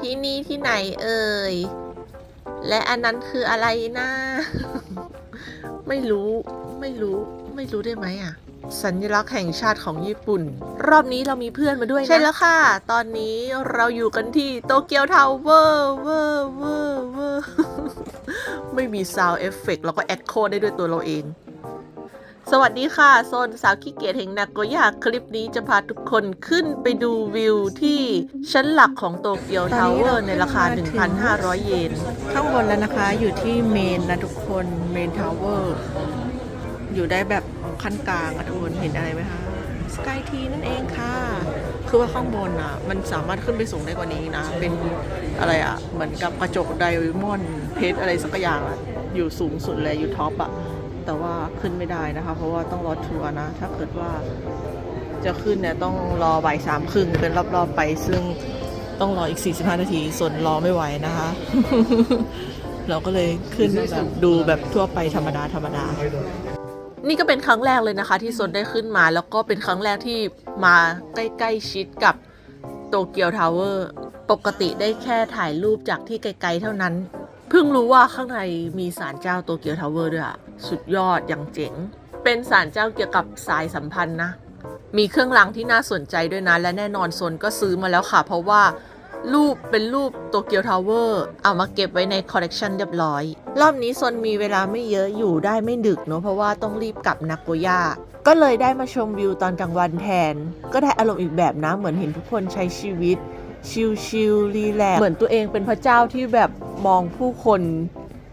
ที่นี่ที่ไหนเอ่ย และอันนั้นคืออะไรนะ ไม่รู้ไม่รู้ไม่รู้ได้ไหมอะ สัญลักษณ์แห่งชาติของญี่ปุ่น รอบนี้เรามีเพื่อนมาด้วยนะ ใช่แล้วค่ะ ตอนนี้เราอยู่กันที่โตเกียวทาวเวอร์เวอร์เวอร์เวอร์ไม่มีซาวเอฟเฟกแล้วก็แอดโคได้ด้วยตัวเราเอง สวัสดีค่ะ โซนสาวขี้เกียจแห่งนาโกย่าคลิปนี้จะพาทุกคนขึ้นไปดูวิวที่ชั้นหลักของโตเกียวทาวเวอร์ในราคา 1,500 เยน ข้างบนแล้วนะคะอยู่ที่เมนนะทุกคนเมนทาวเวอร์อยู่ได้แบบขั้นกลางอะทุกคนเห็นอะไรไหมคะสกายทีนั่นเองค่ะ คือว่าข้างบนอะ มันสามารถขึ้นไปสูงได้กว่านี้นะ เป็นอะไรอะ เหมือนกับกระจกไดมอนด์เพชรอะไรสักอย่างอะ อยู่สูงสุดเลยอยู่ท็อปอะ แต่ว่าขึ้นไม่ได้นะคะ เพราะว่าต้องรอทัวร์นะ ถ้าเกิดว่าจะขึ้นเนี่ยต้องรอบ่ายสามครึ่งเป็นรอบๆไปซึ่งต้องรออีก 45 นาที ส่วนรอไม่ไหวนะคะ เราก็เลยขึ้นแบบดูแบบทั่วไปธรรมดาธรรมดา นี่ก็เป็นครั้งแรกเลยนะคะ ที่โซนได้ขึ้นมาแล้วก็เป็นครั้งแรกที่มาใกล้ๆชิดกับโตเกียวทาวเวอร์ ปกติได้แค่ถ่ายรูปจากที่ไกลๆเท่านั้น เพิ่งรู้ว่าข้างในมีศาลเจ้าโตเกียวทาวเวอร์ด้วยอะสุดยอดอย่างเจ๋ง เป็นศาลเจ้าเกี่ยวกับสายสัมพันธ์นะ มีเครื่องรางที่น่าสนใจด้วยนะ และแน่นอนโซนก็ซื้อมาแล้วค่ะ เพราะว่ารูปเป็นรูปโตเกียวทาวเวอร์เอามาเก็บไว้ในคอลเลกชันเรียบร้อย รอบนี้โซนมีเวลาไม่เยอะอยู่ได้ไม่ดึกเนอะเพราะว่าต้องรีบกลับนาโกย่าก็เลยได้มาชมวิวตอนกลางวันแทน ก็ได้อารมณ์อีกแบบนะเหมือนเห็นทุกคนใช้ชีวิต ชิลๆรีแลกเหมือนตัวเองเป็นพระเจ้าที่แบบมองผู้คน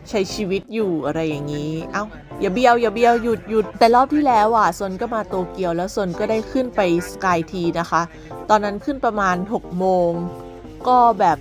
ใช้ชีวิตอยู่อะไรอย่างนี้ เอ้าอย่าเบี้ยวอย่าเบี้ยวหยุดหยุดแต่รอบที่แล้วอะซนก็มาโตเกียวแล้วซนก็ได้ขึ้นไปสกายทีนะคะ ตอนนั้นขึ้นประมาณ 6 โมง ก็แบบ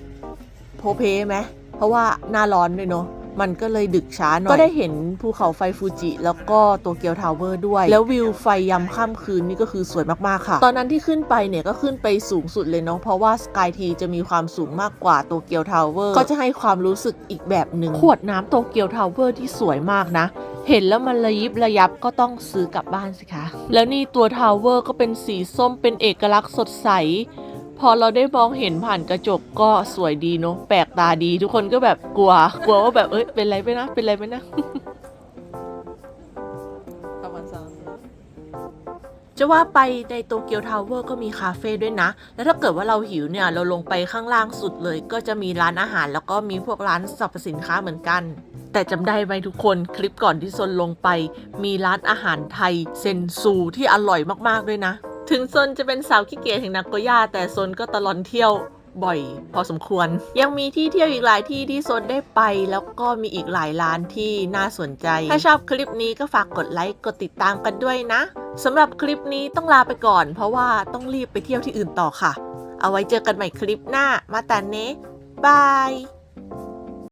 โพเพไหมเพราะว่าหน้าร้อนด้วยเนาะ มันก็เลยดึกช้าหน่อย ก็ได้เห็นภูเขาไฟฟูจิ แล้วก็โตเกียวทาวเวอร์ด้วย แล้ววิวไฟยามค่ำคืนนี่ก็คือสวยมากๆค่ะ ตอนนั้นที่ขึ้นไปเนี่ยก็ขึ้นไปสูงสุดเลยเนาะเพราะว่าสกายทีจะมีความสูงมากกว่าโตเกียวทาวเวอร์ก็จะให้ความรู้สึกอีกแบบหนึ่งขวดน้ำโตเกียวทาวเวอร์ที่สวยมากนะเห็นแล้วมันระยิบระยับก็ต้องซื้อกลับบ้านสิคะ แล้วนี่ตัวทาวเวอร์ก็เป็นสีส้มเป็นเอกลักษณ์สดใส พอเราได้มองเห็นผ่านกระจกก็สวยดีเนาะแปลกตาดีทุกคนก็แบบกลัว กลัวว่าแบบเอ้ยเป็นไรไปนะ เป็นไรไปนะจะว่าไปในโตเกียวทาวเวอร์ก็มีคาเฟ่ด้วยนะ แล้วถ้าเกิดว่าเราหิวเนี่ย เราลงไปข้างล่างสุดเลย ก็จะมีร้านอาหารแล้วก็มีพวกร้านสรรพสินค้าเหมือนกัน แต่จำได้ไหมทุกคนคลิปก่อนที่ซนลงไป มีร้านอาหารไทยเซนซูที่อร่อยมากๆด้วยนะ ถึงซนจะเป็นสาวขี้เกียจแห่งนาโกย่าแต่ซนก็ตลอนเที่ยวบ่อยพอสมควร ยังมีที่เที่ยวอีกหลายที่ที่ซนได้ไป แล้วก็มีอีกหลายร้านที่น่าสนใจ ถ้าชอบคลิปนี้ก็ฝากกดไลค์กดติดตามกันด้วยนะสำหรับคลิปนี้ต้องลาไปก่อน เพราะว่าต้องรีบไปเที่ยวที่อื่นต่อค่ะ เอาไว้เจอกันใหม่คลิปหน้ามาแต่เนะบาย